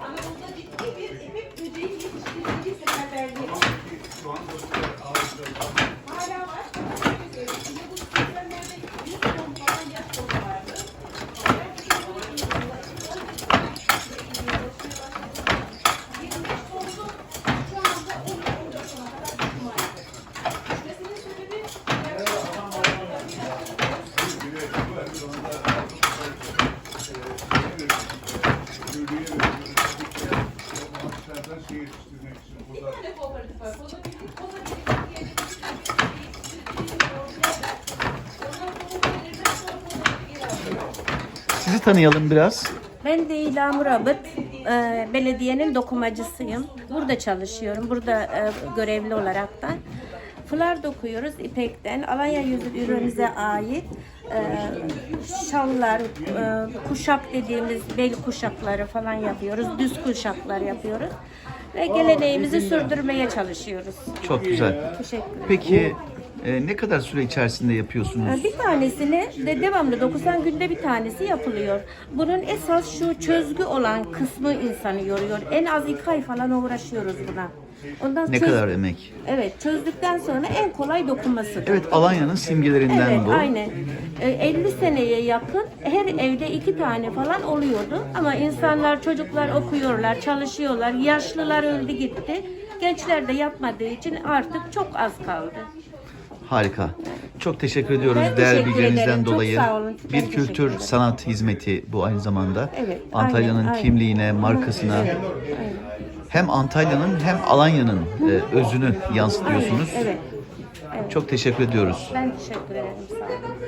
Anadolu'da ciddi bir Sizi tanıyalım biraz. Ben de İlhamur Abıt, e, belediyenin dokumacısıyım. Burada çalışıyorum, burada e, görevli olarak da. Fılar dokuyoruz ipekten. Alanya yüzü ürünümüze ait e, şallar, e, kuşak dediğimiz bel kuşakları falan yapıyoruz. Düz kuşaklar yapıyoruz. Ve geleneğimizi sürdürmeye çalışıyoruz. Çok güzel. Teşekkür ederim. Peki e, ne kadar süre içerisinde yapıyorsunuz? Ee, Bir tanesini de devamlı 90 günde bir tanesi yapılıyor. Bunun esas şu çözgü olan kısmı insanı yoruyor. En az iki ay falan uğraşıyoruz buna. Ondan Ne çöz- kadar emek? Evet, çözdükten sonra en kolay dokunması. Evet Alanya'nın simgelerinden Evet, bu. aynen. Ee, 50 seneye yakın her evde iki tane falan oluyordu. Ama insanlar, çocuklar okuyorlar, çalışıyorlar. Yaşlılar öldü gitti. Gençler de yapmadığı için artık çok az kaldı. Harika. Çok teşekkür ediyoruz Ben değerli teşekkür bilgilerinizden ederim. Çok dolayı. sağ olun. Ben Bir teşekkür kültür ederim. sanat hizmeti bu aynı zamanda. Evet, Antalya'nın aynen, kimliğine, markasına hem Antalya'nın hem Alanya'nın e, özünü yansıtıyorsunuz. Evet. Çok teşekkür ediyoruz. Ben teşekkür ederim. Sağ olun.